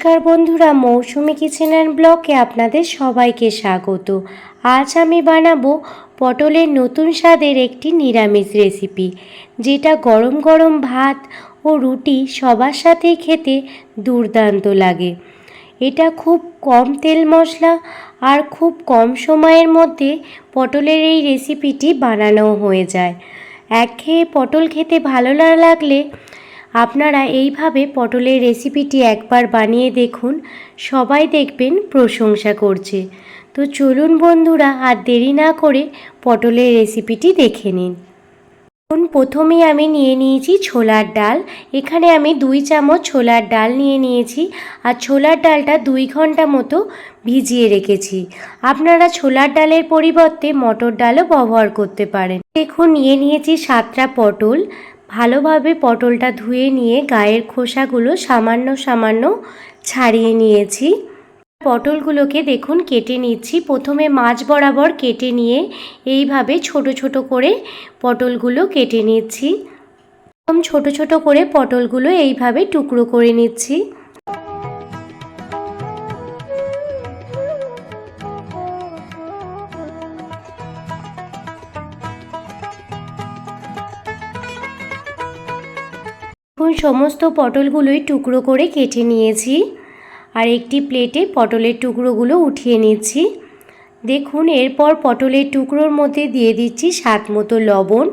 নমস্কার বন্ধুরা, মৌসুমি kitchen and ব্লকে আপনাদের সবাইকে স্বাগত। আজ আমি বানাবো পটলের নতুন স্বাদের একটি নিরামিষ রেসিপি, যেটা গরম গরম ভাত ও রুটি সবার সাথেই খেতে দুর্দান্ত লাগে। এটা খুব কম তেল মশলা আর খুব কম সময়ের মধ্যে পটলের এই রেসিপিটি বানানো হয়ে যায়। একঘেয়ে পটল খেতে ভালো না লাগলে আপনারা এইভাবে পটলের রেসিপিটি একবার বানিয়ে দেখুন, সবাই দেখবেন প্রশংসা করছে। তো চলুন বন্ধুরা, আর দেরি না করে পটলের রেসিপিটি দেখে নিন। এখন প্রথমেই আমি নিয়ে নিয়েছি ছোলার ডাল। এখানে আমি দুই চামচ ছোলার ডাল নিয়ে নিয়েছি আর ছোলার ডালটা দুই ঘণ্টা মতো ভিজিয়ে রেখেছি। আপনারা ছোলার ডালের পরিবর্তে মটর ডালও ব্যবহার করতে পারেন। দেখুন, নিয়ে নিয়েছি সাতটা পটল ভালোভাবে পটলটা ধুয়ে নিয়ে গায়ের খোসাগুলো সামান্য সামান্য ছাড়িয়ে নিয়েছি। পটলগুলোকে দেখুন কেটে নিচ্ছি। প্রথমে মাছ বরাবর কেটে নিয়ে এইভাবে ছোট ছোট করে পটলগুলো কেটে নিচ্ছি। ছোট ছোট করে পটলগুলো এইভাবে টুকরো করে নিচ্ছি। এখন সমস্ত পটলগুলোই টুকরো করে কেটে নিয়েছি আর একটি প্লেটে পটলের টুকরোগুলো উঠিয়ে নিচ্ছি। দেখুন, এরপর পটলের টুকরোর মধ্যে দিয়ে দিচ্ছি স্বাদ মতো লবণ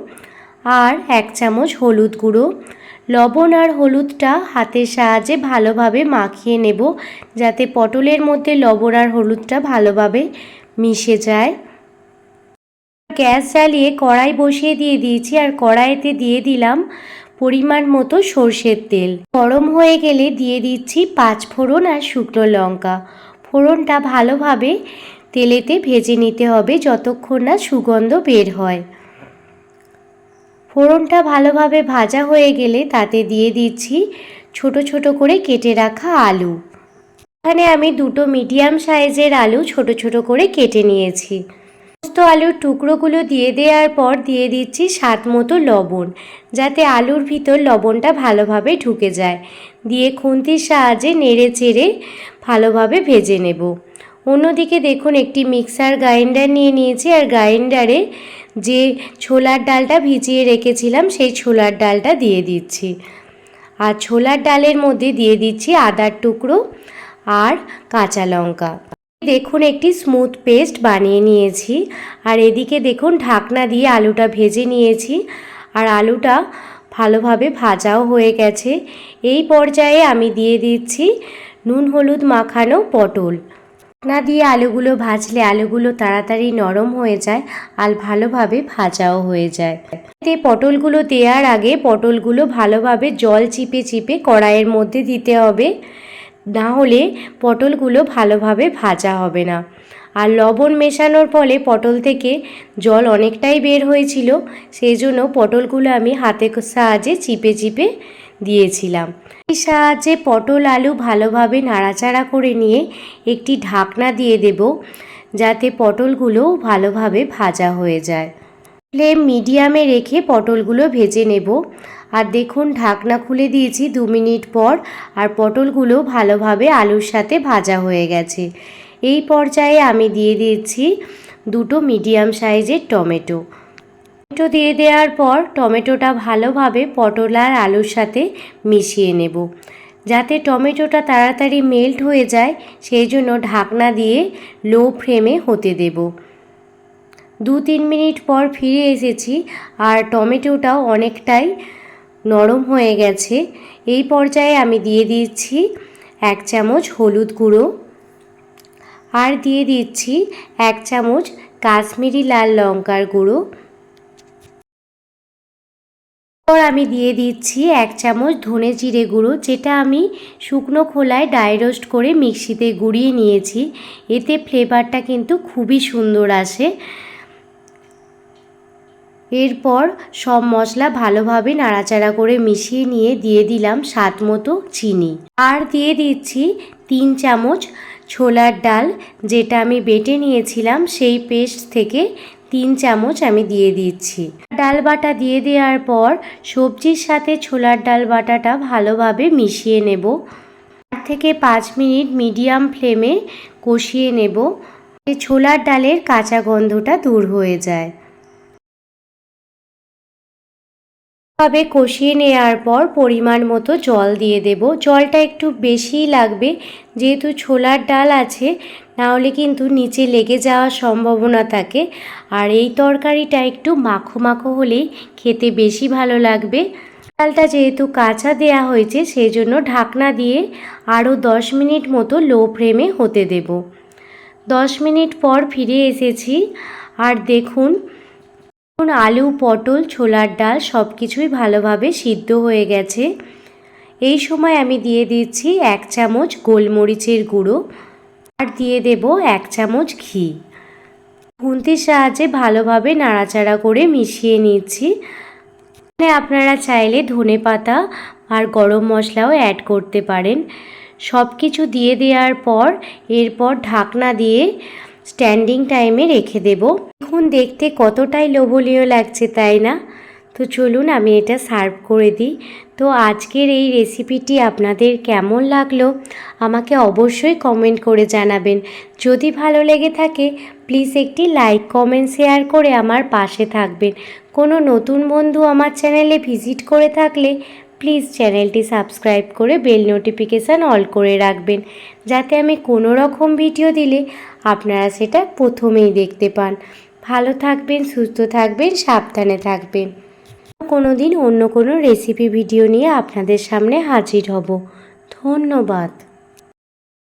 আর এক চামচ হলুদ গুঁড়ো। লবণ আর হলুদটা হাতের সাহায্যে ভালোভাবে মাখিয়ে নেব যাতে পটলের মধ্যে লবণ আর হলুদটা ভালোভাবে মিশে যায়। গ্যাস জ্বালিয়ে কড়াই বসিয়ে দিয়ে দিয়েছি আর কড়াইতে দিয়ে দিলাম পরিমাণ মতো সর্ষের তেল। গরম হয়ে গেলে দিয়ে দিচ্ছি পাঁচ ফোড়ন আর শুকনো লঙ্কা। ফোড়নটা ভালোভাবে তেলেতে ভেজে নিতে হবে যতক্ষণ না সুগন্ধ বের হয়। ফোড়নটা ভালোভাবে ভাজা হয়ে গেলে তাতে দিয়ে দিচ্ছি ছোট ছোট করে কেটে রাখা আলু। এখানে আমি দুটো মিডিয়াম সাইজের আলু ছোট ছোট করে কেটে নিয়েছি। সমস্ত আলুর টুকরোগুলো দিয়ে দেওয়ার পর দিয়ে দিচ্ছি স্বাদ মতো লবণ, যাতে আলুর ভিতর লবণটা ভালোভাবে ঢুকে যায়। দিয়ে খুন্তির সাহায্যে নেড়ে চেড়ে ভালোভাবে ভেজে নেব। অন্যদিকে দেখুন, একটি মিক্সার গ্রাইন্ডার নিয়ে নিয়েছি আর গ্রাইন্ডারে যে ছোলার ডালটা ভিজিয়ে রেখেছিলাম, সেই ছোলার ডালটা দিয়ে দিচ্ছি। আর ছোলার ডালের মধ্যে দিয়ে দিচ্ছি আদার টুকরো আর কাঁচা লঙ্কা। দেখুন, একটি স্মুথ পেস্ট বানিয়ে নিয়েছি। আর এদিকে দেখুন, ঢাকনা দিয়ে আলুটা ভেজে নিয়েছি। আর আলুটা ভালোভাবে ভাজাও হয়ে গেছে। এই পর্যায়ে আমি দিয়ে দিচ্ছি নুন, হলুদ মাখানো পটল। ঢাকনা দিয়ে আলুগুলো ভাজলে আলুগুলো তাড়াতাড়ি নরম হয়ে যায় আর ভালোভাবে ভাজাও হয়ে যায়। এতে পটলগুলো দেওয়ার আগে পটলগুলো ভালোভাবে জল চিপে চিপে কড়াইয়ের মধ্যে দিতে হবে। না হলে পটলগুলো ভালোভাবে ভাজা হবে না। আর লবণ মেশানোর ফলে পটল থেকে জল অনেকটাই বের হয়েছিল, সেই জন্য পটলগুলো আমি হাতের সাহায্যে চিপে চিপে দিয়েছিলাম। এই সাহায্যে পটল আলু ভালোভাবে নাড়াচাড়া করে নিয়ে একটি ঢাকনা দিয়ে দেব, যাতে পটলগুলো ভালোভাবে ভাজা হয়ে যায়। ফ্লেম মিডিয়ামে রেখে পটলগুলো ভেজে নেব। আর দেখুন, ঢাকনা খুলে দিয়েছি দু মিনিট পর, আর পটলগুলো ভালোভাবে আলুর সাথে ভাজা হয়ে গেছে। এই পর্যায়ে আমি দিয়ে দিচ্ছি দুটো মিডিয়াম সাইজের টমেটো। টমেটো দিয়ে দেওয়ার পর টমেটোটা ভালোভাবে পটল আর আলুর সাথে মিশিয়ে নেব। যাতে টমেটোটা তাড়াতাড়ি মেল্ট হয়ে যায়, সেই জন্য ঢাকনা দিয়ে লো ফ্লেমে হতে দেব। দু তিন মিনিট পর ফিরে এসেছি আর টমেটোটাও অনেকটাই নরম হয়ে গেছে। এই পর্যায়ে আমি দিয়ে দিচ্ছি এক চামচ হলুদ গুঁড়ো আর দিয়ে দিচ্ছি এক চামচ কাশ্মীরি লাল লঙ্কার গুঁড়ো। এরপর আমি দিয়ে দিচ্ছি এক চামচ ধনে জিরে গুঁড়ো, যেটা আমি শুকনো খোলায় ডাই রোস্ট করে মিক্সিতে গুঁড়িয়ে নিয়েছি। এতে ফ্লেভারটা কিন্তু খুবই সুন্দর আসে। এরপর সব মশলা ভালোভাবে নাড়াচাড়া করে মিশিয়ে নিয়ে দিয়ে দিলাম স্বাদ মতো চিনি। আর দিয়ে দিচ্ছি তিন চামচ ছোলার ডাল, যেটা আমি বেটে নিয়েছিলাম সেই পেস্ট থেকে তিন চামচ আমি দিয়ে দিচ্ছি। ডাল বাটা দিয়ে দেওয়ার পর সবজির সাথে ছোলার ডাল বাটাটা ভালোভাবে মিশিয়ে নেব। চার থেকে পাঁচ মিনিট মিডিয়াম ফ্লেমে কষিয়ে নেব। ছোলার ডালের কাঁচা গন্ধটা দূর হয়ে যায়। ভাবে কষিয়ে নেওয়ার পর পরিমাণ মতো জল দিয়ে দেব। জলটা একটু বেশিই লাগবে। যেহেতু ছোলার ডাল আছে, নাহলে কিন্তু নিচে লেগে যাওয়ার সম্ভাবনা থাকে। আর এই তরকারিটা একটু মাখো মাখো হলেই খেতে বেশি ভালো লাগবে। ডালটা যেহেতু কাঁচা দেয়া হয়েছে সেই জন্য ঢাকনা দিয়ে আরও দশ মিনিট মতো লো ফ্লেমে হতে দেব। দশ মিনিট পর ফিরে এসেছি। আর দেখুন এখন আলু, পটল, ছোলার ডাল সব কিছুই ভালোভাবে সিদ্ধ হয়ে গেছে। এই সময় আমি দিয়ে দিচ্ছি এক চামচ গোলমরিচের গুঁড়ো আর দিয়ে দেব এক চামচ ঘি। খুন্তির সাহায্যে ভালোভাবে নাড়াচাড়া করে মিশিয়ে নিচ্ছি। এখানে আপনারা চাইলে ধনে পাতা আর গরম মশলাও অ্যাড করতে পারেন। সব কিছু দিয়ে দেওয়ার পর এরপর ঢাকনা দিয়ে স্ট্যান্ডিং টাইমে রেখে দেব। এখন দেখতে কতটাই লোভনীয় লাগছে, তাই না? তো চলুন, আমি এটা সার্ভ করে দিই। তো আজকের এই রেসিপিটি আপনাদের কেমন লাগল, আমাকে অবশ্যই কমেন্ট করে জানাবেন। যদি ভালো লেগে থাকে প্লিজ একটি লাইক কমেন্ট শেয়ার করে আমার পাশে থাকবেন। কোনো নতুন বন্ধু আমার চ্যানেলে ভিজিট করে থাকলে প্লিজ চ্যানেলটি সাবস্ক্রাইব করে বেল নোটিফিকেশান অল করে রাখবেন, যাতে আমি কোনো রকম ভিডিও দিলে আপনারা সেটা প্রথমেই দেখতে পান। ভালো থাকবেন, সুস্থ থাকবেন, সাবধানে থাকবেন। কোনো দিন অন্য কোনো রেসিপি ভিডিও নিয়ে আপনাদের সামনে হাজির হব। ধন্যবাদ।